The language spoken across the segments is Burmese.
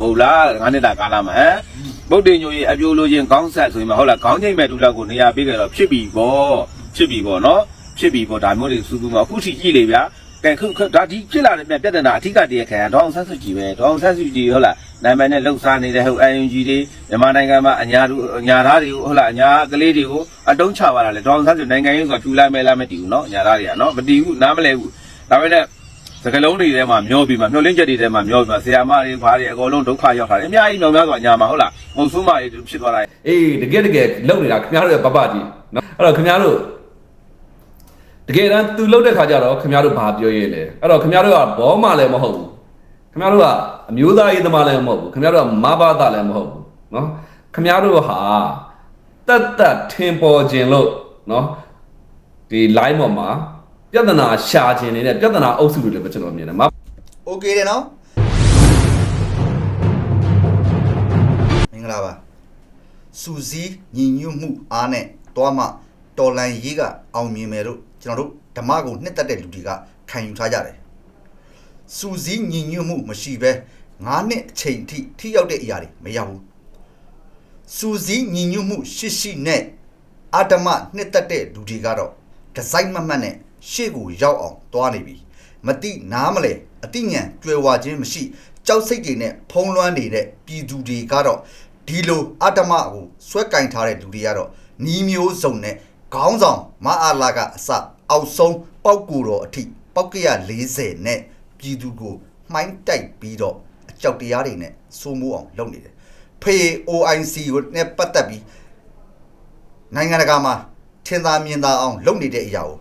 ဟုတ်လားငါနဲ့တာကားလာမှာဟမ်ဗုဒ္ဓညိုကြီးအပြိုးလိုချင်းခေါင်းဆက်ဆိုရင်မဟုတ်လားခေါင်းချိန်မဲ့တူလောက်ကိုနေရာပေးကြတော့ဖြစ်ပြီပေါ့ဖြစ်ပြီပေါ့နော်ဖြစ်ပြီပေါ့ဒါမျိုးတွေစူးစူးမှာအခုထိကြည့်လေဗျာကဲခုခုဒါဒီဖြစ်လာတဲ့ပြဿနာအထက်ကတည်းကခံရဒေါအောင်ဆန်းစုကြည်ပဲဒေါအောင်ဆန်းစုကြည်ဟုတ်လားနာမည်နဲ့လှုပ်ရှားနေတဲ့ဟုတ် UNG တွေမြန်မာနိုင်ငံမှာအညာတို့အညာသားတွေကိုဟုတ်လားအညာကလေးတွေကိုအတုံးချပါတာလေဒေါအောင်ဆန်းစုနိုင်ငံရေးဆိုတာထူလိုက်မဲလားမတည်ဘူးနော်အညာသားတွေကနော်မတည်ဘူးနားမလဲဘူးဒါပေမဲ့ စကလုံးတွေထဲမှာမျောပြီးမှမျောလင်းချက်တွေထဲမှာမျောပြီးမှဆရာမတွေဘာတွေအကုန်လုံးဒုက္ခရောက်တာလေအများကြီးမျောများစွာညာမှာဟုတ်လားမုံဆူးမတွေဖြစ်သွားတာအေးတကယ်တကယ်လုံနေတာခင်ဗျားတို့ရဲ့ပပကြီးနော်အဲ့တော့ခင်ဗျားတို့တကယ်တမ်းသူလုံတဲ့ခါကျတော့ခင်ဗျားတို့ဘာပြောရဲလဲအဲ့တော့ခင်ဗျားတို့ကဘောမလည်းမဟုတ်ဘူးခင်ဗျားတို့ကအမျိုးသားရေးသမားလည်းမဟုတ်ဘူးခင်ဗျားတို့ကမဘာသာလည်းမဟုတ်ဘူးနော်ခင်ဗျားတို့ဟာတတ်တတ်ထင်ပေါ်ခြင်းလို့နော်ဒီ line ပေါ်မှာ ပြဿနာရှာခြင်းနေတဲ့ပြဿနာအုပ်စုတွေလည်းပဲကျွန်တော်မြင်တယ်မ โอเคတယ်နော်မင်္ဂလာပါစူစီညီညွတ်မှုအားနဲ့တွားမှတော်လန်ရေးကအောင်မြင်မယ်လို့ကျွန်တော်တို့ဓမ္မကိုနှစ်သက်တဲ့လူတွေကခံယူထားကြတယ်စူစီညီညွတ်မှုမရှိဘဲ9နှစ်အချိန်ထိထိရောက်တဲ့အရာတွေမရဘူးစူစီညီညွတ်မှုရှိရှိနဲ့အာတမနှစ်သက်တဲ့လူတွေကတော့ဒီဇိုင်းမမှတ်နဲ့ ရှေ့ကိုရောက်အောင်တွားနေပြီမတိနားမလဲအတိညာကြွယ်ဝခြင်းမရှိကြောက်စိတ်တွေနဲ့ဖုံးလွှမ်းနေတဲ့ပြည်သူတွေကတော့ဒီလိုအတ္တမကိုဆွဲကင်ထားတဲ့လူတွေကတော့နီးမျိုးစုံနဲ့ခေါင်းဆောင်မအားလာကအစအောက်ဆုံးပောက်ကူတော်အထိပောက်ကရ40နဲ့ပြည်သူကိုမှိုင်းတိုက်ပြီးတော့အကြောက်တရားတွေနဲ့စိုးမိုးအောင်လုပ်နေတယ်ဖေ OIC ကိုနဲ့ပတ်သက်ပြီးနိုင်ငံတကာမှာထင်သာမြင်သာအောင်လုပ်နေတဲ့အရာကို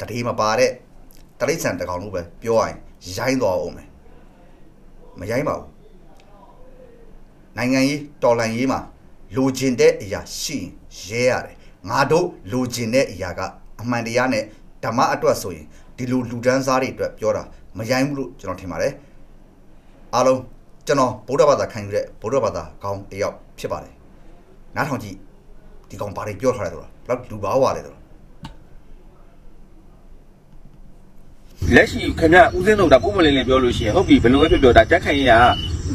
တတိမပါတဲ့တရိတ်ဆန်တကောင်လို့ပဲပြောရရင်ရိုင်းသွားအောင်မယ်မရိုင်းပါဘူးနိုင်ငံရေးတော်လှန်ရေးမှာလိုချင်တဲ့အရာရှိရင်ရဲရတယ်ငါတို့လိုချင်တဲ့အရာကအမှန်တရားနဲ့ဓမ္မအတွက်ဆိုရင်ဒီလိုလူဒန်းစားတွေအတွက်ပြောတာမရိုင်းဘူးလို့ကျွန်တော်ထင်ပါတယ်အားလုံးကျွန်တော်ဗုဒ္ဓဘာသာခံယူတဲ့ဗုဒ္ဓဘာသာကောင်းတစ်ယောက်ဖြစ်ပါတယ်နားထောင်ကြည့်ဒီကောင်ဘာတွေပြောထားလဲဆိုတော့ဘယ်လောက်လူပါဝါလဲဆိုတော့ လက်ရှိခင်ဗျဦးစင်းတို့ဒါပုံမလင်းလင်းပြောလို့ရှိရင်ဟုတ်ပြီဘယ်လိုပဲပြောပြောဒါတက်ခိုင်ရ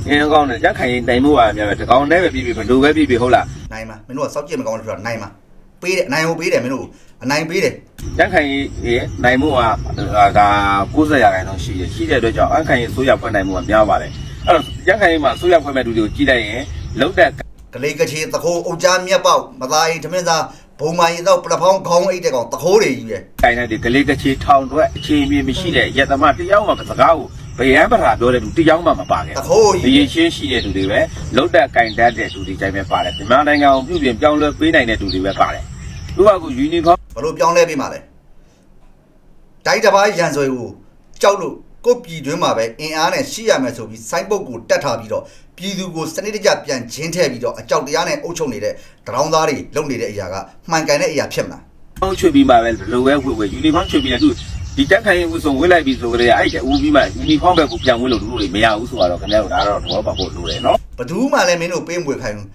အင်းကောင်းတယ်တက်ခိုင်ရင်တိုင်ဖို့ပါများပဲတကောင်တည်းပဲပြီးပြီဘယ်လိုပဲပြီးပြီဟုတ်လားနိုင်မှာမင်းတို့ကစောက်ကြည့်မကောင်းလို့ပြောတာနိုင်မှာပေးတယ်အနိုင်ကိုပေးတယ်မင်းတို့အနိုင်ပေးတယ်တက်ခိုင်ရင်နိုင်မှုကဒါ90ရာခိုင်နှုန်းရှိတယ်ရှိတဲ့အတွက်ကြောင့်အခိုင်ရင်ဆိုးရဖွင့်နိုင်မှုကများပါတယ်အဲ့တော့တက်ခိုင်မှာဆိုးရဖွင့်မဲ့လူတွေကိုကြည့်လိုက်ရင်လုံးတဲ့ဂလေးကချေသခိုးအုတ်ကြားမြက်ပေါက်မသားရင်ထမင်းသား ဘုံမာရီတော့ပလဖောင်းခေါင်းအိတ်တဲ့ကောင်သခိုးတွေကြီးပဲကိုင်တဲ့ဒီကလေးတစ်ချီထောင်အတွက်အခြေအမြင်မရှိတဲ့ရတမတရားမှစကားကိုဗယံပရာပြောတဲ့လူတရားမှမပါခဲ့သခိုးဘူးကြီးအရင်ရှင်းရှိတဲ့လူတွေပဲလုတ်တက်ကင်တတ်တဲ့လူတွေတိုင်းပဲပါတယ်မြန်မာနိုင်ငံကိုပြုပြင်ပြောင်းလဲပေးနိုင်တဲ့လူတွေပဲပါတယ်သူကကယူနီဖောင်းဘလို့ပြောင်းလဲပေးမှာလဲတိုက်တစ်ပိုင်းရန်ဆွေကိုကြောက်လို့ ကိုယ့်ပြည်တွင်းမှာပဲအင်အားနဲ့ရှိရမယ်ဆိုပြီးစိုင်းပုတ်ကိုတက်ထားပြီးတော့ပြည်သူကိုစနစ်တကျပြန်ချင်းထည့်ပြီးတော့အကြောက်တရားနဲ့အုပ်ချုပ်နေတဲ့တရောင်းသားတွေလုပ်နေတဲ့အရာကမှန်ကန်တဲ့အရာဖြစ်မလားချွေပြီးမှပဲလိုပဲဝေဝေယူနီဖောင်းချွေပြီးတဲ့သူဒီတက်ခိုင်ဦးဆုံးဝေးလိုက်ပြီးဆိုကြတဲ့အဲ့တဲ့ဦးပြီးမှယူနီဖောင်းဘက်ကိုပြန်ဝေးလို့လူတွေမရဘူးဆိုတော့ခင်ဗျားတို့ဒါတော့တော့ပါဖို့လိုတယ်နော်ဘယ်သူမှလည်းမင်းတို့ပေးမွေခိုင်းဘူး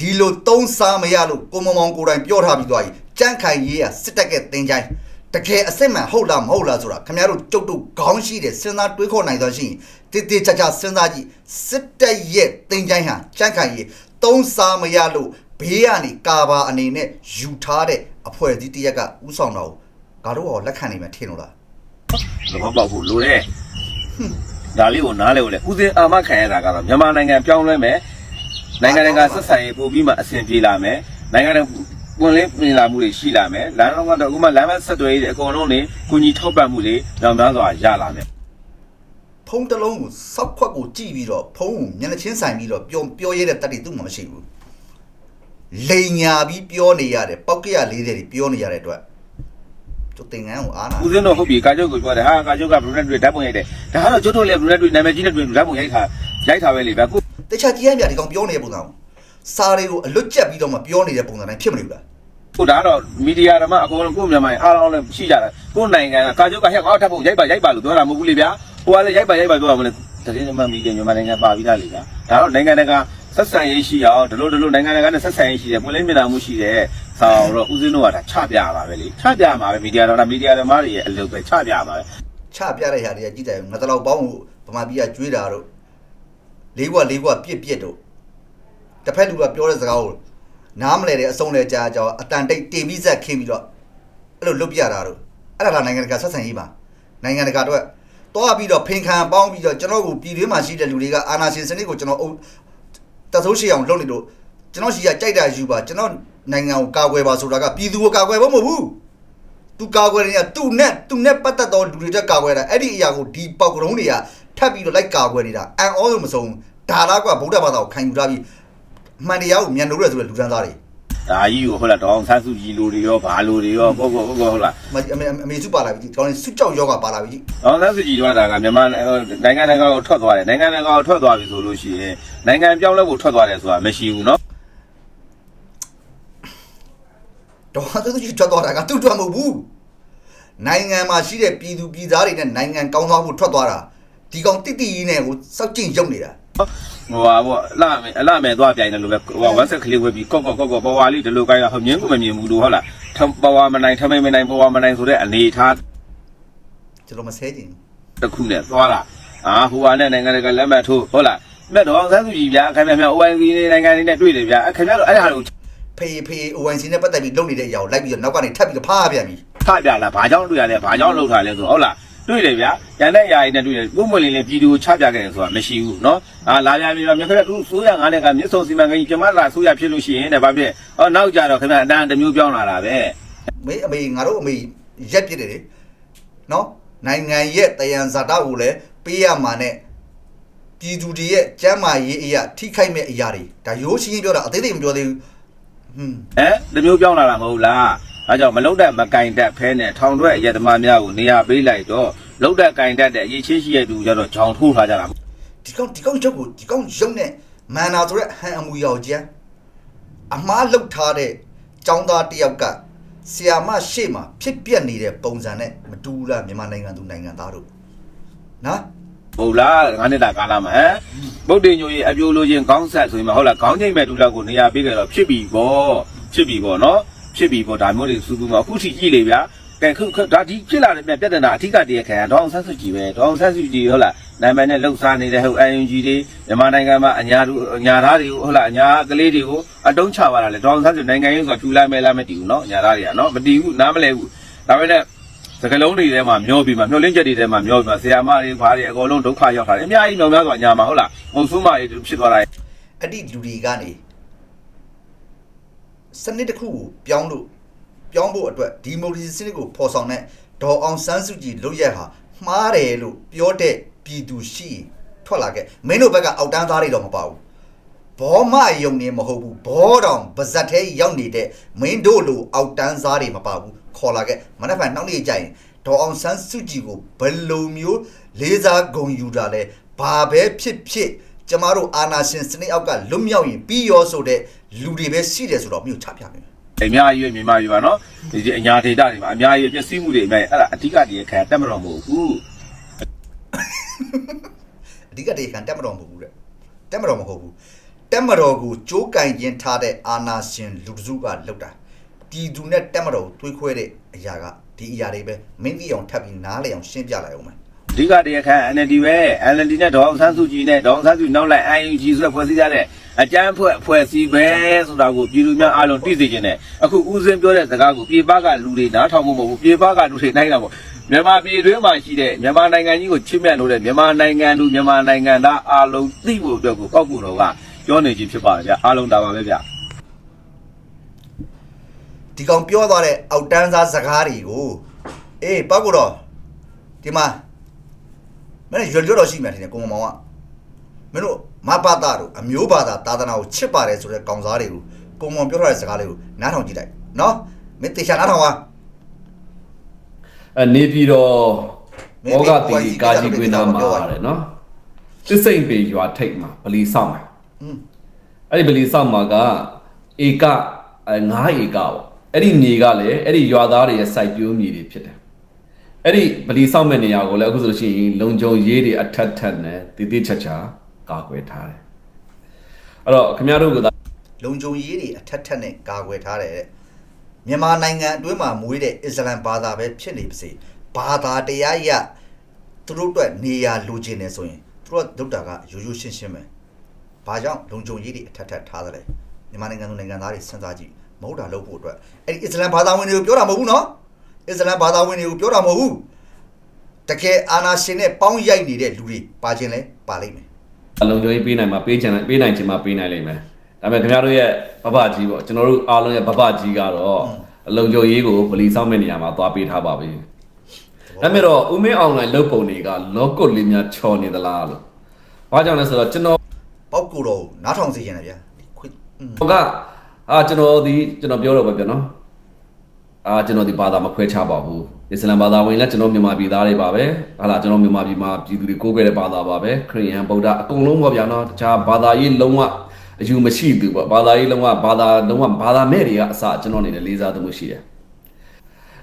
ဒီလိုသုံးစားမရလို့ကိုမမောင်ကိုယ်တိုင်ပြောထားပြီးသွားပြီကြန့်ခိုင်ရေးကစစ်တပ်ကတင်ချိုင်း တကယ်အစ်စ်မှန်ဟုတ်လားမဟုတ်လားဆိုတာခင်ဗျားတို့ကြုတ်တုတ်ခေါင်းရှိတယ်စဉ်းစားတွေးခေါ်နိုင်သောရှိရင်တေးသေးချာချာစဉ်းစားကြည့်စစ်တပ်ရဲ့တင်ချိုင်းဟာကြန့်ခိုင်ရေးသုံးစားမရလို့ဘေးကနေကာဘာအနေနဲ့ယူထားတဲ့အဖွဲ့အစည်းတစ်ရက်ကဥဆောင်တော့ငါတို့ရောလက်ခံနိုင်မယ်ထင်လို့လားလောပေါက်ဖို့လိုတယ်ဒါလေးကိုနားလဲကိုလေဦးစင်းအာမခံရတာကတော့မြန်မာနိုင်ငံပြောင်းလဲမယ်နိုင်ငံတကာဆက်ဆံရေးပို့ပြီးမှအဆင်ပြေလာမယ်နိုင်ငံတကာ ပွင့်လင်းပြင်လာမှုတွေရှိလာမယ်လမ်းလုံးကတော့ဥမာလမ်းမဆက်သွယ်ရေးတွေအကုန်လုံးနေကုညီထောက်ပံ့မှုတွေညောင်များစွာရလာမယ်ဖုံးတစ်လုံးကိုစောက်ခွက်ကိုကြည့်ပြီးတော့ဖုံးကိုမျက်နှာချင်းဆိုင်ပြီးတော့ပြောပြောရတဲ့တတိသူ့မှာမရှိဘူးလိန်ညာပြီးပြောနေရတယ်ပောက်ကရ40တွေပြောနေရတဲ့အတွက်ကျုပ်တင်ငန်းကိုအားနာဦးစင်းတို့ဟုတ်ပြီကာချုပ်ကိုပြောတယ်ဟာကာချုပ်ကဘလူးနဲ့တွေ့ဓာတ်ပုံရိုက်တယ်ဒါကတော့ကျွတ်တို့လည်းဘလူးနဲ့တွေ့နာမည်ကြီးနဲ့တွေ့ဓာတ်ပုံရိုက်ခါရိုက်ထားပဲလေဗျာကိုတခြားကြည့်ရမြဒီကောင်ပြောနေတဲ့ပုံစံကိုစာတွေကိုအလွတ်ကျက်ပြီးတော့မှပြောနေတဲ့ပုံစံတိုင်းဖြစ်မလို့လား ကိုဒါကတော့မီဒီယာဓမ္မအကုန်လုံးကိုမြန်မာရင်အားလုံးလည်းရှိကြတယ်ကိုနိုင်ငံကကာချုပ်ကဟဲ့အောက်ထပ်ဖို့ရိုက်ပါရိုက်ပါလို့ပြောတာမဟုတ်ဘူးလေဗျာဟိုကလည်းရိုက်ပါရိုက်ပါပြောတာမလို့တရင်မှမီဒီယာမြန်မာနိုင်ငံပါပြီးသားလေဗျာဒါတော့နိုင်ငံတကာဆက်ဆံရေးရှိအောင်ဒီလိုဒီလိုနိုင်ငံတကာနဲ့ဆက်ဆံရေးရှိတယ်ပွင့်လင်းမြင်သာမှုရှိတယ်ဆောတော့ဦးစင်းတို့ကဒါချပြပါပဲလေချပြမှာပဲမီဒီယာတော့မီဒီယာဓမ္မတွေရဲ့အလုပ်ပဲချပြပါပဲချပြတဲ့ຢာတွေကကြည့်တယ်ငါတလောက်ပေါင်းကိုဗမာပြည်ကကျွေးတာတို့လေးကွာလေးကွာပြစ်ပြစ်တို့တစ်ဖက်လူကပြောတဲ့စကားကို နားမလဲတဲ့အဆုံးလဲကြားကြောအတန်တိတ်တင်ပြီးဆက်ခင်းပြီးတော့အဲ့လိုလွတ်ပြတာတို့အဲ့ဒါကနိုင်ငံတကာဆက်ဆံရေးပါနိုင်ငံတကာတော့တွားပြီးတော့ဖင်ခံပေါင်းပြီးတော့ကျွန်တော်ကိုပြည်တွင်းမှာရှိတဲ့လူတွေကအာဏာရှင်စနစ်ကိုကျွန်တော်အုပ်တဆိုးရှိအောင်လုပ်နေလို့ကျွန်တော်ရှိရကြိုက်တာယူပါကျွန်တော်နိုင်ငံကိုကာကွယ်ပါဆိုတာကပြည်သူကိုကာကွယ်ဖို့မဟုတ်ဘူးသူကာကွယ်နေတာသူနဲ့သူနဲ့ပတ်သက်တော့လူတွေတက်ကာကွယ်တာအဲ့ဒီအရာကိုဒီပေါက်ကရုံးတွေကထပ်ပြီးတော့လိုက်ကာကွယ်နေတာအန်အောလို့မဆုံးဒါလားကဗုဒ္ဓဘာသာကိုခံယူထားပြီးအ မှန်တရားကိုမြန်လို့ရဆိုတဲ့လူတန်းသားတွေဒါကြီးကိုဟုတ်လားတောင်ဆန်းစုကြည်လူတွေရောဘာလူတွေရောပုတ်ပုတ်ပုတ်ဟုတ်လားမအမေအမေစုပါလာပြီဒီကောင်းလေးစုကြောက်ယောဂပါလာပြီကြီးတောင်ဆန်းစုကြည်တို့ကဒါကမြန်မာနိုင်ငံတကာကိုထွက်သွားတယ်နိုင်ငံတကာကိုထွက်သွားပြီဆိုလို့ရှိရင်နိုင်ငံပြောင်းလဲဖို့ထွက်သွားတယ်ဆိုတာမရှိဘူးနော်တော်ဆန်းစုကြည်ထွက်သွားတာကသူ့ထွက်မဟုတ်ဘူးနိုင်ငံမှာရှိတဲ့ပြည်သူပြည်သားတွေနဲ့နိုင်ငံကောင်းသွားဖို့ထွက်သွားတာဒီကောင်တိတိကြီးနဲ့ကိုစောက်ကျင့်ရုပ်နေတာ ဟိုဟာပေါ့အလားမယ်အလားမယ်သွားပြိုင်တယ်လို့ပဲဟိုဝက်ဆက်ကလေးဝက်ပြီးကော့ကော့ကော့ကော့ပေါ်ဝါလေးဒီလိုကိုင်းတာဟိုမြင်းကိုမမြင်ဘူးလို့ဟုတ်လားထပေါ်ဝါမနိုင်ထမိန်မနိုင်ပေါ်ဝါမနိုင်ဆိုတဲ့အနေထားကျွန်တော်မဆဲချင်တစ်ခုနဲ့သွားတာအာဟိုဟာနဲ့နိုင်ငံတကာလက်မှတ်ထိုးဟုတ်လားမြတ်တော်ဆန်းစုကြည်ဗျာခင်ဗျာခင်ဗျာ OIC နိုင်ငံတွေနဲ့တွေ့တယ်ဗျာခင်ဗျားတို့အဲ့ဒါကိုဖေးဖေး ONC နဲ့ပတ်သက်ပြီးလုပ်နေတဲ့အရာကိုလိုက်ပြီးတော့နောက်ကနေထပ်ပြီးတော့ဖားပြန်ပြီဖပြလာဘာကြောင့်တွေ့ရလဲဘာကြောင့်လှုပ်ထားလဲဆိုဟုတ်လား တွေ့တယ်ဗျာရန်တဲ့ຢာရည်နဲ့တွေ့တယ်ကိုမွေလင်းလေးပြည်သူကိုချပြခဲ့တယ်ဆိုတာမရှိဘူးเนาะအာလာပြပြီးတော့မြခက်သူဆိုးရငါးနဲ့ကမြစ်စုံစီမံကိန်းကျမလာဆိုးရဖြစ်လို့ရှိရင်တဲ့ဘာဖြစ်ဟောနောက်ကြတော့ခင်ဗျာအတန်းတစ်မျိုးပြောင်းလာတာပဲ မေအမေငါတို့အမေရက်ပြစ်တယ်လေနော်နိုင်ငံရဲ့တယံဇာတာကိုလည်းပေးရမှာနဲ့ပြည်သူတွေရဲ့ကျမ်းမာရေးအရာထိခိုက်မဲ့အရာတွေဒါရိုးရှင်းရှင်းပြောတာအသေးသေးမပြောသေးဘူးဟွန်း ဟမ်တစ်မျိုးပြောင်းလာတာမဟုတ်လား အဲကြောင့်မလုံတဲ့မကင်တက်ဖဲနဲ့ထောင်ထွက်အရက်သမားများကိုနေရာပေးလိုက်တော့လုံတဲ့ကင်တက်တဲ့အရေးချင်းရှိတဲ့သူကြတော့ဂျောင်ထိုးထားကြတာဒီကောင်ဒီကောင်ရုပ်ကိုဒီကောင်ရုပ်နဲ့မန်နာဆိုတဲ့ဟန်အမူအရာကိုကြမ်းအမားလှုပ်ထားတဲ့ចောင်းသားတစ်ယောက်ကဆီယာမရှေ့မှာဖြစ်ပျက်နေတဲ့ပုံစံနဲ့မတူဘူးလားမြန်မာနိုင်ငံသူနိုင်ငံသားတို့နော်ဟုတ်လားငါနဲ့တာကားလာမှာဟမ်ဗုဒ္ဓညိုကြီးအပြိုလိုချင်းခေါင်းဆက်ဆိုရင်မဟုတ်လားခေါင်းချိန်မဲ့တူလောက်ကိုနေရာပေးကြတော့ဖြစ်ပြီပေါ့ဖြစ်ပြီပေါ့နော် ဖြစ်ပြီပေါ့ဒါမျိုးတွေစူးစူးမှာအခုထိကြည့်လေဗျာကဲခုခုဒါဒီဖြစ်လာတဲ့ပြဿနာအထီးကတည်းကခံရဒေါအောင်ဆန်းစုကြည်ပဲဒေါအောင်ဆန်းစုကြည်ဟုတ်လားနာမည်နဲ့လှုပ်ရှားနေတဲ့ဟို UNG တွေမြန်မာနိုင်ငံမှာအညာတို့အညာသားတွေကိုဟုတ်လားအညာကလေးတွေကိုအတုံးချပါတာလေဒေါအောင်ဆန်းစုနိုင်ငံရေးဆိုတာဖြူလိုက်မဲလားမတည်ဘူးနော်အညာသားတွေကနော်မတည်ဘူးနားမလဲဘူးဒါပေမဲ့စကလုံးတွေထဲမှာမျောပြီးမှမျောလင်းချက်တွေထဲမှာမျောပြီးမှဆရာမတွေဘာတွေအကုန်လုံးဒုက္ခရောက်တာတယ်အများကြီးမျောများစွာညာမှာဟုတ်လားမုံဆုမတွေဖြစ်သွားတာအဲ့ဒီလူတွေကနေ စနစ်တစ်ခုကိုပြောင်းလို့ပြောင်းဖို့အတွက်ဒီမိုကရေစီစနစ်ကိုဖော်ဆောင်တဲ့ဒေါ်အောင်ဆန်းစုကြည်လုပ်ရက်ဟာမှားတယ်လို့ပြောတဲ့ပြည်သူရှိရင်ထွက်လာခဲ့မင်းတို့ဘက်ကအောက်တန်းသားတွေတော့မပါဘူးဘောမယုံနေမဟုတ်ဘူးဘောတောင်ပါဇက်သေးရောက်နေတဲ့မင်းတို့လိုအောက်တန်းသားတွေမပါဘူးခေါ်လာခဲ့မနေ့ကနောက်နေ့ကျရင်ဒေါ်အောင်ဆန်းစုကြည်ကိုဘယ်လိုမျိုး လေးစားဂုဏ်ယူတာလဲဘာပဲဖြစ်ဖြစ် ကျမတို့အာနာရှင်စနစ်အောက်ကလွတ်မြောက်ရင်ပြီးရောဆိုတဲ့လူတွေပဲရှိတယ်ဆိုတော့မြို့ချပြမယ်အများကြီးပဲမြန်မာပြည်ပါနော်ဒီအညာဒေတာတွေမှာအများကြီးပြည့်စည်မှုတွေအများကြီးအဲ့ဒါအဓိကတည်းကခံတက်မတော်မဟုတ်ဘူးအဓိကတေခံတက်မတော်မဟုတ်ဘူးတဲ့တက်မတော်မဟုတ်ဘူးတက်မတော်ကိုကြိုးကင်ခြင်းထားတဲ့အာနာရှင်လူတစုကလောက်တာပြည်သူနဲ့တက်မတော်ကိုတွေးခွဲတဲ့အရာကဒီအရာတွေပဲမင်းသိအောင်ထပ်ပြီးနားလေအောင်ရှင်းပြလိုက်အောင်မယ် အဓိကတည်းကခံ NLD ပဲ NLD နဲ့ဒေါအောင်ဆန်းစုကြည်နဲ့ဒေါအောင်ဆန်းစုနောက်လိုက် IUG ဆိုတဲ့ဖွဲ့စည်းကြတဲ့အကြမ်းဖွဲ့ဖွဲ့စည်းပဲဆိုတာကိုပြည်သူများအားလုံးသိစေချင်တယ်အခုဦးစင်းပြောတဲ့စကားကိုပြေပကလူတွေနားထောင်ဖို့မဟုတ်ဘူးပြေပကလူတွေနိုင်တာပေါ့မြန်မာပြည်တွင်းမှာရှိတဲ့မြန်မာနိုင်ငံကြီးကိုချစ်မြတ်လို့တဲ့မြန်မာနိုင်ငံသူမြန်မာနိုင်ငံသားအားလုံးသိဖို့အတွက်ကိုပောက်ကူတော်ကပြောနေခြင်းဖြစ်ပါဗျာအားလုံးဒါပါပဲဗျာဒီကောင်ပြောသွားတဲ့အောက်တန်းစားစကားတွေကိုအေးပောက်ကတော့ဒီမှာ မင်းရွရွတော့ရှိမှထင်တယ်ကိုမမောင်ကမင်းတို့မဘာသာတို့အမျိုးဘာသာသာသနာကိုချစ်ပါတယ်ဆိုတဲ့ကောင်စားတွေကိုကိုမောင်ပြောထားတဲ့စကားလေးကိုနားထောင်ကြည့်လိုက်နော်မင်းတေချာနားထောင်ပါအဲနေပြည်တော်မင်းဘောဂဒီတီ YC ကာကြီးကွင်းသားမှာပြောပါတဲ့နော်စစ်စိမ့်ပေရွာထိတ်မှာဗလီဆောင်မှာอืมအဲ့ဒီဗလီဆောင်မှာကဧကအဲ9ဧကပေါ့အဲ့ဒီမြေကလည်းအဲ့ဒီရွာသားတွေရဲ့စိုက်ပျိုးမြေတွေဖြစ်တယ် အဲ့ဒီဗလီဆောင်မဲ့နေရာကိုလည်းအခုဆိုလို့ရှိရင်လုံခြုံရေးတွေအထက်ထက်နဲ့တည်တည်ချာချာကာကွယ်ထားတယ်အဲ့တော့ခင်ဗျားတို့ကလုံခြုံရေးတွေအထက်ထက်နဲ့ကာကွယ်ထားတယ်တဲ့မြန်မာနိုင်ငံအတွင်းမှာမွေးတဲ့အစ္စလမ်ဘာသာပဲဖြစ်နေပါစေဘာသာတရားရသူတို့အတွက်နေရာလိုချင်နေဆိုရင်သူတို့ကဒုတ်တာကရိုးရိုးရှင်းရှင်းပဲဘာကြောင့်လုံခြုံရေးတွေအထက်ထက်ထားသလဲမြန်မာနိုင်ငံသူနိုင်ငံသားတွေစဉ်းစားကြည့်မဟုတ်တာလုပ်ဖို့အတွက်အဲ့ဒီအစ္စလမ်ဘာသာဝင်တွေကိုပြောတာမဟုတ်ဘူးနော် အစ္စလမ်ဘာသာဝင်တွေကိုပြောတာမဟုတ်ဘူးတကယ်အာနာရှင်နဲ့ပေါင်းရိုက်နေတဲ့လူတွေပါခြင်းလဲပါလိမ့်မယ်အလုံးကြီးပေးနိုင်မှာပေးချင်တယ်ပေးနိုင်ချင်မှာပေးနိုင်လိမ့်မယ်ဒါပေမဲ့ခင်ဗျားတို့ရဲ့ဘဘကြီးပေါ့ကျွန်တော်တို့အားလုံးရဲ့ဘဘကြီးကတော့အလုံးကြီးရေးကိုဗလီဆောင်မဲ့နေရာမှာသွားပေးထားပါပြီဒါပေမဲ့တော့ဦးမင်းအောင်လိုင်းလုတ်ပုံတွေကလောကုတ်လေးများချော်နေသလားလို့ဘာကြောင့်လဲဆိုတော့ကျွန်တော်ပောက်ကိုတော့နားထောင်စေချင်တယ်ဗျာဒီခွေอืมကအာကျွန်တော်ဒီကျွန်တော်ပြောတော့ပဲဗျနော် အာကျွန်တော်ဒီဘာသာမခွဲခြားပါဘူးအစ္စလာမ်ဘာသာဝင်လည်းကျွန်တော်မြန်မာပြည်သားတွေပါပဲဟာလာကျွန်တော်မြန်မာပြည်မှာပြည်သူတွေကိုးကွယ်တဲ့ဘာသာပါပဲခရစ်ယာန်ဗုဒ္ဓအကုန်လုံးပေါ့ဗျာနော်တခြားဘာသာရေးလုံးဝအယူမရှိသူပေါ့ဘာသာရေးလုံးဝဘာသာလုံးဝဘာသာမဲ့တွေကအစကျွန်တော်အနေနဲ့လေးစားသမှုရှိတယ်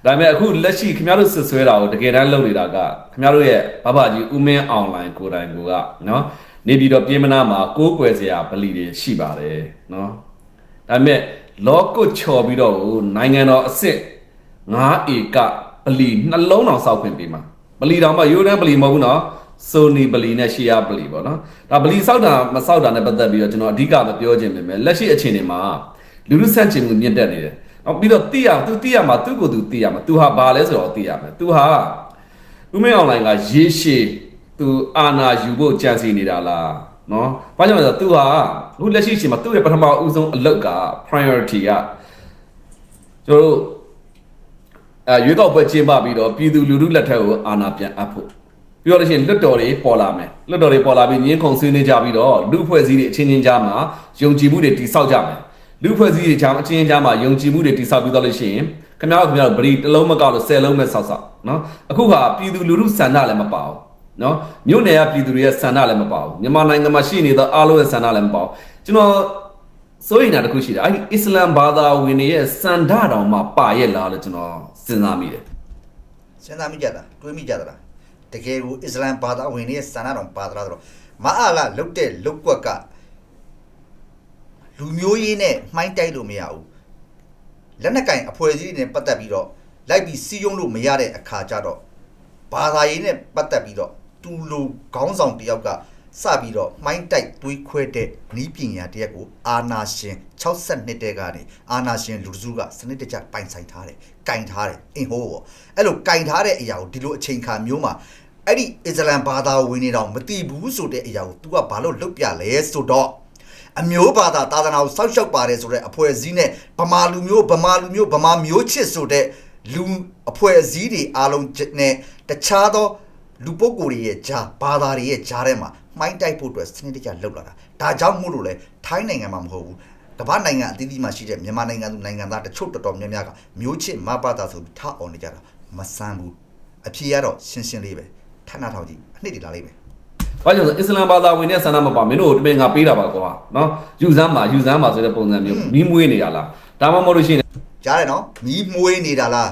ဒါပေမဲ့အခုလက်ရှိခင်ဗျားတို့ဆွဆွဲတာကိုတကယ်တမ်းလုပ်နေတာကခင်ဗျားတို့ရဲ့ဘဘကြီးဦးမင်းအွန်လိုင်းကိုယ်တိုင်ကိုကနော်နေပြီးတော့ပြေးမနာမှာကိုးကွယ်စရာဗလီတွေရှိပါတယ်နော်ဒါပေမဲ့လောကုတ်ချော်ပြီးတော့ဟိုနိုင်ငံတော်အစ်စ် 9ဧကပလီနှလုံးတော်စောက်ခွင့်ပေးမှာပလီတော်မှယူရန်ပလီမဟုတ်ဘူးနော်ဆိုနီပလီနဲ့ရှီယာပလီပေါ့နော်ဒါပလီစောက်တာမစောက်တာနဲ့ပတ်သက်ပြီးတော့ကျွန်တော်အဓိကမပြောချင်ပေမဲ့လက်ရှိအခြေအနေမှာလူလူဆန့်ကျင်မှုမြင့်တက်နေတယ်နောက်ပြီးတော့သိရသူသိရမှာသူ့ကိုယ်သူသိရမှာသူဟာဘာလဲဆိုတော့သိရမယ်သူဟာဦးမင်းအွန်လိုင်းကရေရှည်သူအာနာယူဖို့ကြံစီနေတာလားနော်ဘာကြောင့်လဲဆိုတော့သူဟာအခုလက်ရှိအချိန်မှာသူ့ရဲ့ပထမဦးဆုံးအလုပ်က priority ကကျွန်တော်တို့ အဲရွေးကောက်ပွဲကျင်းပပြီးတော့ပြည်သူလူထုလက်ထက်ကိုအာဏာပြန်အပ်ဖို့ပြီးတော့လို့ရှိရင်လွတ်တော်တွေပေါ်လာမယ်လွတ်တော်တွေပေါ်လာပြီးငင်းခုန်ဆွေးနွေးကြပြီးတော့လူအဖွဲ့အစည်းတွေအချင်းချင်းကြားမှာယုံကြည်မှုတွေတိဆောက်ကြမယ်လူအဖွဲ့အစည်းတွေကြားအချင်းချင်းကြားမှာယုံကြည်မှုတွေတိဆောက်ပြီးတော့လို့ရှိရင်ခင်ဗျားတို့ခင်ဗျားတို့ဗရီတစ်လုံးမကောက်လို့ဆယ်လုံးပဲဆောက်ဆောက်နော်အခုကပြည်သူလူထုစန္ဒလည်းမပါဘူးနော်မြို့နယ်ကပြည်သူတွေရဲ့စန္ဒလည်းမပါဘူးမြန်မာနိုင်ငံမှာရှိနေသောအားလုံးရဲ့စန္ဒလည်းမပါဘူးကျွန်တော်စိုးရိမ်တာတစ်ခုရှိတယ်အဲ့ဒီအစ္စလမ်ဘာသာဝင်တွေရဲ့စန္ဒတော်မှာပါရဲ့လားလို့ကျွန်တော် စဉ်းစားမိတယ်စဉ်းစားမိကြတာတွေးမိကြတာတကယ်ကိုအစ္စလမ်ဘာသာဝင်တွေရဲ့စန္ဒတော်ပါသလားဆိုတော့မအားလာလုတ်တဲ့လုတ်ကွက်ကလူမျိုးရေးနဲ့မှိုင်းတိုက်လို့မရဘူးလက်နက်ကင်အဖွဲ့အစည်းတွေနဲ့ပတ်သက်ပြီးတော့လိုက်ပြီးစီးယုံလို့မရတဲ့အခါကျတော့ဘာသာရေးနဲ့ပတ်သက်ပြီးတော့တူလိုခေါင်းဆောင်တယောက်က စပြီးတော့မှိုင်းတိုက်သွေးခွဲတဲ့နီးပညာတရက်ကိုအာနာရှင်62တဲ့ကနေအာနာရှင်လူစုကစနစ်တကျပိုင်ဆိုင်ထားတယ်၊ကင်ထားတယ်အင်ဟိုးပေါ့အဲ့လိုကင်ထားတဲ့အရာကိုဒီလိုအချိန်ခါမျိုးမှာအဲ့ဒီအစ္စလမ်ဘာသာဝင်တွေတောင်မသိဘူးဆိုတဲ့အရာကို तू ကဘာလို့လုတ်ပြလဲဆိုတော့အမျိုးဘာသာသာသနာကိုစောက်ရှောက်ပါတယ်ဆိုတဲ့အဖွဲ့အစည်းနဲ့ဗမာလူမျိုးဗမာလူမျိုးဗမာမျိုးချစ်ဆိုတဲ့လူအဖွဲ့အစည်းတွေအားလုံးနဲ့တခြားသောလူပုဂ္ဂိုလ်တွေရဲ့ဂျာဘာသာတွေရဲ့ဂျာထဲမှာ မှိုင်းတိုက်ဖို့အတွက်စနစ်တကျလှုပ်လာတာဒါကြောင့်မို့လို့လေထိုင်းနိုင်ငံမှာမဟုတ်ဘူးကမ္ဘာနိုင်ငံအသီးသီးမှာရှိတဲ့မြန်မာနိုင်ငံသူနိုင်ငံသားတချို့တော်တော်များများကမျိုးချစ်မဘာသာဆိုပြီးထားအောင်နေကြတာမဆန်းဘူးအဖြေကတော့ရှင်းရှင်းလေးပဲဌာနထောင်ကြည့်အနှစ်တည်လာလိမ့်မယ်။ဘာကြောင့်လဲဆိုအစ္စလမ်ဘာသာဝင်တဲ့ဆန္ဒမပါမင်းတို့တပင်ငါပေးတာပါကွာနော်ယူစမ်းပါယူစမ်းပါဆိုတဲ့ပုံစံမျိုးမီးမွေးနေတာလားဒါမှမဟုတ်လို့ရှိရင်ကြားတယ်နော်မီးမွေးနေတာလား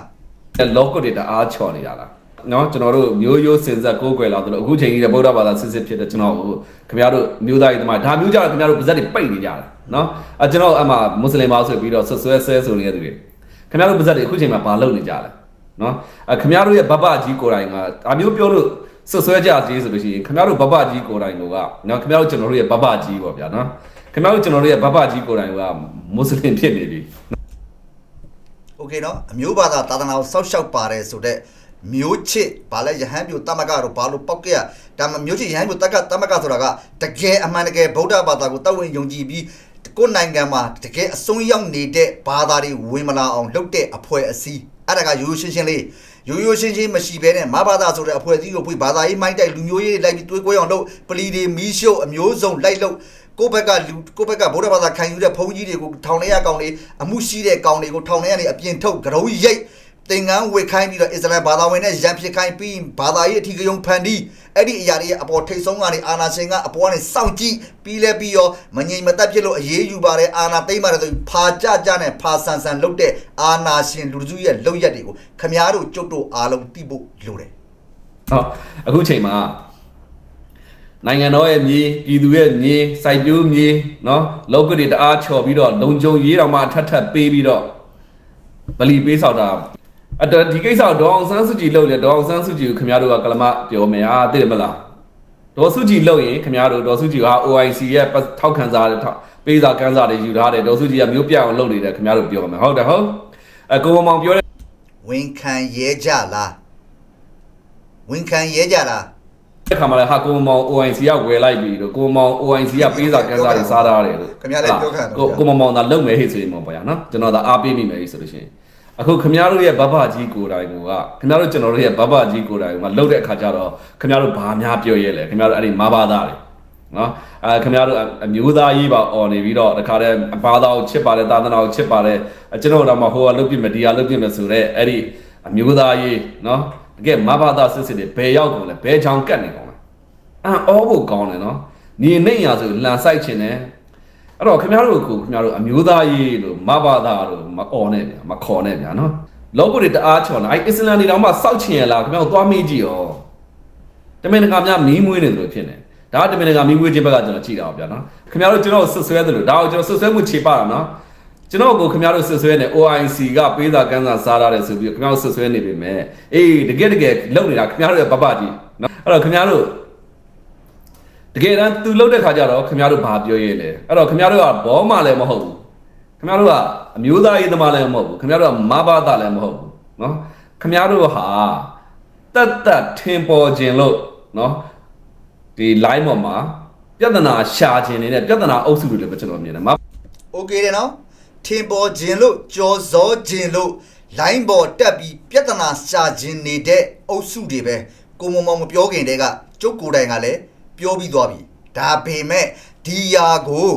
လောကုတ်တွေတအားချော်နေတာလား နော်ကျွန်တော်တို့မျိုးရိုးစင်ဆက်ကိုးကွယ်လာတယ်လို့အခုချိန်ကြီးတဲ့ဗုဒ္ဓဘာသာစစ်စစ်ဖြစ်တဲ့ကျွန်တော်တို့ခင်ဗျားတို့မျိုးသားရေးသမားဒါမျိုးကြတော့ခင်ဗျားတို့ပါဇက်တွေပိတ်နေကြတာနော်အဲကျွန်တော်အမှမွတ်စလင်ပါဆိုပြီးတော့ဆွဆွဲဆွဲဆိုနေတဲ့သူတွေခင်ဗျားတို့ပါဇက်တွေအခုချိန်မှာဘာလုပ်နေကြလဲနော်အဲခင်ဗျားတို့ရဲ့ဘဘကြီးကိုယ်တိုင်ကဒါမျိုးပြောလို့ဆွဆွဲကြသေးဆိုလို့ရှိရင်ခင်ဗျားတို့ဘဘကြီးကိုယ်တိုင်ကနော်ခင်ဗျားတို့ကျွန်တော်တို့ရဲ့ဘဘကြီးပေါ့ဗျာနော်ခင်ဗျားတို့ကျွန်တော်တို့ရဲ့ဘဘကြီးကိုယ်တိုင်ကမွတ်စလင်ဖြစ်နေပြီ โอเคเนาะအမျိုးဘာသာသာသနာကိုစောက်ရှောက်ပါတယ်ဆိုတော့ မျိုးချစ်ဘာလဲယဟန်ပြိုတမကတော့ဘာလို့ပောက်ကြရဒါမှမျိုးချစ်ယဟန်ပြိုတက်ကတမကဆိုတာကတကယ်အမှန်တကယ်ဗုဒ္ဓဘာသာကိုတောက်ဝင်ယုံကြည်ပြီးကိုယ်နိုင်ငံမှာတကယ်အစွန်းရောက်နေတဲ့ဘာသာတွေဝင်မလာအောင်လုပ်တဲ့အဖွဲ့အစည်းအဲ့ဒါကရိုးရိုးရှင်းရှင်းလေးရိုးရိုးရှင်းရှင်းမရှိဘဲနဲ့မဘာသာဆိုတဲ့အဖွဲ့အစည်းကိုပြီးဘာသာရေးမိုင်းတိုက်လူမျိုးရေးတွေလိုက်ပြီးတွေးကွဲအောင်လုပ်ပလီတွေမီးရှို့အမျိုးစုံလိုက်လုပ်ကိုယ့်ဘက်ကလူကိုယ့်ဘက်ကဗုဒ္ဓဘာသာခံယူတဲ့ဘုန်းကြီးတွေကိုထောင်ထဲရကောင်တွေအမှုရှိတဲ့ကောင်တွေကိုထောင်ထဲကနေအပြင်ထုတ်ကြုံရိတ် သင်္ကန်းဝေခိုင်းပြီးတော့အစ္စလာမ်ဘာသာဝင်နဲ့ရန်ဖြစ်ခိုင်းပြီးဘာသာရေးအထီးကယုံဖန်တီးအဲ့ဒီအရာတွေရဲ့အပေါ်ထိတ်ဆုံးကနေအာနာရှင်ကအပေါ်ကနေစောင့်ကြည့်ပြီးလဲပြီးရောမငြိမ်မသက်ဖြစ်လို့အေးအေးယူပါတယ်အာနာသိမ့်ပါတယ်ဆိုပြီးဖာကြကြနဲ့ဖာဆန်ဆန်လုတ်တဲ့အာနာရှင်လူစုရဲ့လုတ်ရက်တွေကိုခမားတို့ကျုပ်တို့အားလုံးသိဖို့လိုတယ်ဟောအခုချိန်မှာနိုင်ငံတော်ရဲ့မြေပြည်သူရဲ့မြေစိုက်ပျိုးမြေနော်လောကတွေတအားချော်ပြီးတော့လုံခြုံရေးတော်မှအထက်ထပ်ပေးပြီးတော့ဗလီပေးဆောက်တာ အဲ့တော့ဒီကိစ္စကိုဒေါအောင်ဆန်းစုကြည်လုပ်လေဒေါအောင်ဆန်းစုကြည်ကိုခင်ဗျားတို့ကကလမပြောမယ်ဟာသိတယ်မလားဒေါ်စုကြည်လုပ်ရင်ခင်ဗျားတို့ဒေါ်စုကြည်က OIC ရဲ့ပတ်ထောက်ခံစားတဲ့ထောက်ပေးစာကမ်းစာတွေယူထားတယ်ဒေါ်စုကြည်ကမျိုးပြအောင်လုပ်နေတယ်ခင်ဗျားတို့ပြောမယ်ဟုတ်တယ်ဟုတ်အကိုမောင်ပြောတဲ့ဝန်ခံရဲကြလားဝန်ခံရဲကြလားခါမှလည်းဟာကိုမောင် OIC ကဝယ်လိုက်ပြီလို့ကိုမောင် OIC ကပေးစာကမ်းစာတွေစားထားတယ်လို့ခင်ဗျားလည်းပြောခံတော့ကိုကိုမောင်မောင်သာလုံမယ်ဟိဆိုရင်မောင်ပါရနော်ကျွန်တော်သာအားပေးမိမယ်ဟိဆိုလို့ရှိရင် အခုခင်ဗျားတို့ရဲ့ဘဘကြီးကိုယ်တိုင်ကခင်ဗျားတို့ကျွန်တော်တို့ရဲ့ဘဘကြီးကိုယ်တိုင်ကလှုပ်တဲ့အခါကျတော့ခင်ဗျားတို့ဘာများပြောရဲလဲခင်ဗျားတို့အဲ့ဒီမာဘာသားတွေနော်အဲခင်ဗျားတို့အမျိုးသားရေးပါអော်နေပြီးတော့တခါတည်းအပါသားကိုချစ်ပါတယ်သာသနာကိုချစ်ပါတယ်ကျွန်တော်တို့တော့မဟိုကလုတ်ပြစ်မယ်ဒီကလုတ်ပြစ်မယ်ဆိုတော့အဲ့ဒီအမျိုးသားရေးနော်တကယ်မာဘာသားစစ်စစ်တွေဘယ်ရောက်ကုန်လဲဘယ်ချောင်ကတ်နေကုန်လဲအံ့ဩဖို့ကောင်းတယ်နော်ညီနေရဆိုလန်ဆိုင်ချင်တယ် အဲ့တော့ခင်ဗျားတို့ကိုခင်ဗျားတို့အမျိုးသားရေးလို့မဘာသာလို့မអော်နဲ့ဗျာမခေါ်နဲ့ဗျာနော်လောကတွေတအားချော်နေအဲ့အစ္စလမ်တွေတောင်မှစောက်ချင်ရလားခင်ဗျားတို့သွားမေးကြည့်ရောတမင်တကာများမီးမွေးနေတယ်လို့ဖြစ်နေဒါကတမင်တကာမီးမွေးခြင်းဘက်ကကျွန်တော်ကြည့်တာပါဗျာနော်ခင်ဗျားတို့ကျွန်တော်ဆွဆွဲတယ်လို့ဒါကိုကျွန်တော်ဆွဆွဲမှုခြေပါတာနော်ကျွန်တော်ကိုခင်ဗျားတို့ဆွဆွဲနေ OIC ကပေးစာကမ်းစာစားရတယ်ဆိုပြီးခင်ဗျားတို့ဆွဆွဲနေပြီမဲ့အေးတကယ်တကယ်လုံနေတာခင်ဗျားတို့ရဲ့ပပကြီးနော်အဲ့တော့ခင်ဗျားတို့တ ကယ်တမ်းသူလှုပ်တဲ့ခါကျတော့ခင်ဗျားတို့ဘာပြောရဲလဲအဲ့တော့ခင်ဗျားတို့ကဘောမလည်းမဟုတ်ဘူးခင်ဗျားတို့ကအမျိုးသားရေးသမားလည်းမဟုတ်ဘူးခင်ဗျားတို့ကမဘာသာလည်းမဟုတ်ဘူးเนาะခင်ဗျားတို့ဟာတတ်တတ်ထင်ပေါ်ခြင်းလို့เนาะဒီ line ပေါ်မှာပြဿနာရှာခြင်းနေတဲ့ပြဿနာအုပ်စုတွေလည်းပဲကျွန်တော်မြင်တယ်မ โอเคတယ်နော်ထင်ပေါ်ခြင်းလို့ကြော်စောခြင်းလို့လိုင်းပေါ်တက်ပြီးပြဿနာရှာခြင်းနေတဲ့အုပ်စုတွေပဲကိုမမောင်မပြောခင်တည်းကကျုပ်ကိုယ်တိုင်ကလည်း ပြောပြီးသွားပြီဒါပေမဲ့ဒီယာကို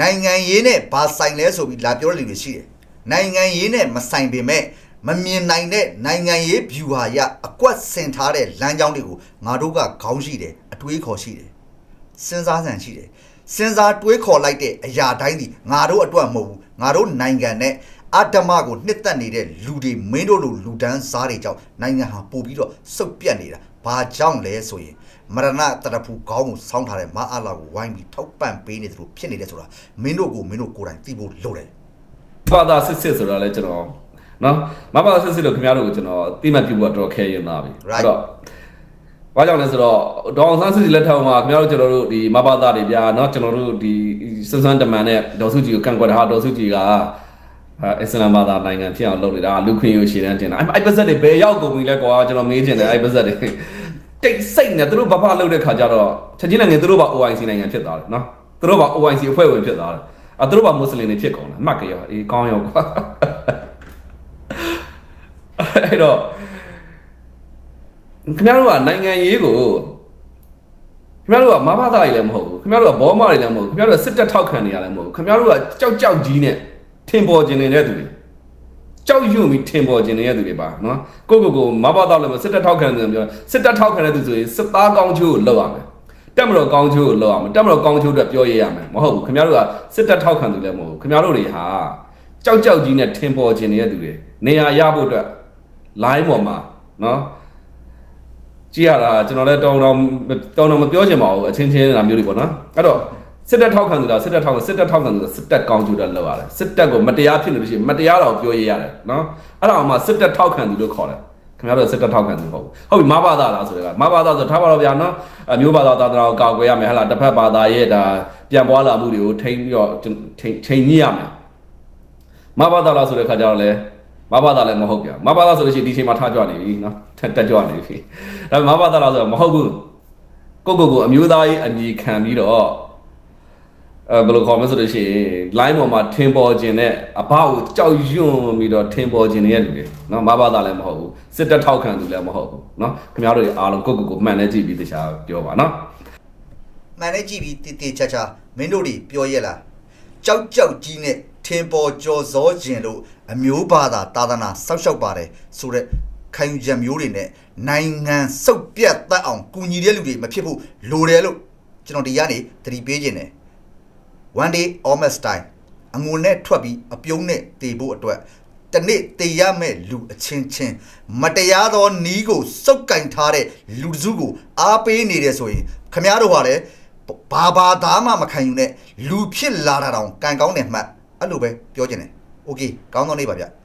နိုင်ငံရေးနဲ့ဘာဆိုင်လဲဆိုပြီးလာပြောတဲ့လူတွေရှိတယ်နိုင်ငံရေးနဲ့မဆိုင်ပေမဲ့မမြင်နိုင်တဲ့နိုင်ငံရေး view ဟာရအကွက်ဆင်ထားတဲ့လမ်းကြောင်းတွေကိုငါတို့ကခေါင်းရှိတယ်အတွေးခေါ်ရှိတယ်စဉ်းစားဆန်ရှိတယ်စဉ်းစားတွေးခေါ်လိုက်တဲ့အရာတိုင်းဒီငါတို့အတွက်မဟုတ်ဘူးငါတို့နိုင်ငံနဲ့အတ္တမကိုနှစ်သက်နေတဲ့လူတွေမင်းတို့လိုလူဒန်းစားတွေကြောင့်နိုင်ငံဟာပို့ပြီးတော့စုပ်ပြတ်နေတာ ဘာကြောင့်လဲဆိုရင်မရဏတရဖူခေါင်းကိုစောင်းထားတဲ့မအားလာကိုဝိုင်းပြီးထောက်ပံ့ပေးနေသလိုဖြစ်နေတယ်ဆိုတာမင်းတို့ကိုမင်းတို့ကိုယ်တိုင်သိဖို့လိုတယ်ဘာသာစစ်စစ်ဆိုတာလည်းကျွန်တော်နော်မဘာသာစစ်စစ်လို့ခင်ဗျားတို့ကိုကျွန်တော်တိမှတ်ပြုဖို့တော့ခဲရင်သားပြီ Right. တော့ဘာကြောင့်လဲဆိုတော့ဒေါအောင်ဆန်းစုကြည်လက်ထက်မှာခင်ဗျားတို့ကျွန်တော်တို့ဒီမဘာသာတွေဗျာနော်ကျွန်တော်တို့ဒီစန်းစန်းတမန်နဲ့ဒေါ်စုကြည်ကိုကန့်ကွက်တာဟာဒေါ်စုကြည်က အဲအစ္စလာမ်ဘာသာနိုင်ငံဖြစ်အောင်လုပ်နေတာလူခွင့်ရရှည်တန်းတင်တာအဲ့အဲ့ပါဇက်တွေဘယ်ရောက်ကုန်ပြီလဲကွာကျွန်တော်မေးချင်တယ်အဲ့ပါဇက်တွေတိတ်စိတ်နဲ့သူတို့ဘာဘာလုပ်တဲ့ခါကျတော့ချက်ချင်းနိုင်ငံသူတို့ဘာ OIC နိုင်ငံဖြစ်သွားတယ်နော်သူတို့ဘာ OIC အဖွဲ့ဝင်ဖြစ်သွားတယ်အဲသူတို့ဘာမွတ်စလင်တွေဖြစ်ကုန်တယ်အမှတ်ကြရောအေးကောင်းရောကွာအဲ့တော့ခင်ဗျားတို့ကနိုင်ငံရေးကိုခင်ဗျားတို့ကမဘာသာကြီးလည်းမဟုတ်ဘူးခင်ဗျားတို့ကဘောမတွေလည်းမဟုတ်ဘူးခင်ဗျားတို့ကစစ်တပ်ထောက်ခံနေရလည်းမဟုတ်ဘူးခင်ဗျားတို့ကကြောက်ကြောက်ကြီးနဲ့ ထင်ပေါ်ခြင်းနေတဲ့သူတွေကြောက်ရွံ့ပြီးထင်ပေါ်ခြင်းနေတဲ့သူတွေပါနော်ကိုကိုကိုမဘာတော့လည်းစစ်တပ်ထောက်ခံတယ်ပြောစစ်တပ်ထောက်ခံတဲ့သူဆိုရင်စစ်သားကောင်းချိုးကိုလောက်ရမယ်တက်မတော်ကောင်းချိုးကိုလောက်ရမယ်တက်မတော်ကောင်းချိုးအတွက်ပြောရရမယ်မဟုတ်ဘူးခင်ဗျားတို့ကစစ်တပ်ထောက်ခံသူလည်းမဟုတ်ဘူးခင်ဗျားတို့တွေဟာကြောက်ကြောက်ကြီးနဲ့ထင်ပေါ်ခြင်းနေတဲ့သူတွေနေရာရဖို့အတွက် line ပေါ်မှာနော်ကြည့်ရတာကျွန်တော်လည်းတောင်းတောင်းတောင်းတောင်းမပြောချင်ပါဘူးအချင်းချင်းလာမျိုးတွေပေါ့နော်အဲ့တော့ စစ်တပ်ထောက်ခံသူလားစစ်တပ်ထောက်ခံစစ်တပ်ထောက်ခံသူလားစစ်တပ်ကောင်းကျိုးတက်လောက်ရတယ်စစ်တပ်ကိုမတရားဖြစ်နေလို့ရှိရင်မတရားတော့ပြောရရတယ်နော်အဲ့ဒါအောင်မှစစ်တပ်ထောက်ခံသူလို့ခေါ်တယ်ခင်ဗျားတို့စစ်တပ်ထောက်ခံသူမဟုတ်ဘူးဟုတ်ပြီမဘာသာလားဆိုတော့မဘာသာဆိုထားပါတော့ဗျာနော်အမျိုးဘာသာသာသနာကိုကာကွယ်ရမယ်ဟဟလားတစ်ဖက်ဘာသာရဲ့ဒါပြန်ပွားလာမှုတွေကိုထိန်းပြီးတော့ထိန်းထိန်းညှိရမယ်မဘာသာလားဆိုတဲ့ခါကျတော့လေမဘာသာလည်းမဟုတ်ပြန်မဘာသာဆိုလို့ရှိရင်ဒီချိန်မှာထားကြွနေပြီနော်တက်တက်ကြွနေပြီဒါပေမဲ့မဘာသာလားဆိုတော့မဟုတ်ဘူးကိုကိုကိုအမျိုးသားရေးအညီခံပြီးတော့ အဲဘယ်လိုခေါ်မလဲဆိုလို့ရှိရင် line ပေါ်မှာထင်ပေါ်ခြင်းနဲ့အဘကိုကြောက်ရွံ့ပြီးတော့ထင်ပေါ်ခြင်းနေတဲ့လူတွေနော်မဘာသာလည်းမဟုတ်ဘူးစစ်တပ်ထောက်ခံသူလည်းမဟုတ်ဘူးနော်ခင်ဗျားတို့အားလုံးကိုကိုကိုမှန်နေကြည့်ပြီးတခြားပြောပါနော်မှန်နေကြည့်ပြီးတည်တည်ချာချာမင်းတို့တွေပြောရဲလားကြောက်ကြောက်ကြီးနဲ့ထင်ပေါ်ကြော်စောခြင်းလို့အမျိုးဘာသာသာသနာစောက်ရှောက်ပါတယ်ဆိုတော့ခံယူချက်မျိုးတွေနဲ့နိုင်ငံစုပ်ပြတ်တတ်အောင်ကူညီတဲ့လူတွေမဖြစ်ဘူးလိုတယ်လို့ကျွန်တော်ဒီကနေသတိပေးခြင်းတယ် one day almost time အငုံနဲ့ထွက်ပြီးအပြုံးနဲ့တေဖို့အတွက်တနေ့တေရမဲ့လူအချင်းချင်းမတရားသောနီးကိုစုပ်ကင်ထားတဲ့လူစုကိုအားပေးနေတယ်ဆိုရင်ခမားတို့ဟာလည်းဘာဘာသားမှမခံယူနဲ့လူဖြစ်လာတာတောင်ကံကောင်းတယ်မှအဲ့လိုပဲပြောချင်တယ်။ Okay ကောင်းသောနေ့ပါဗျ။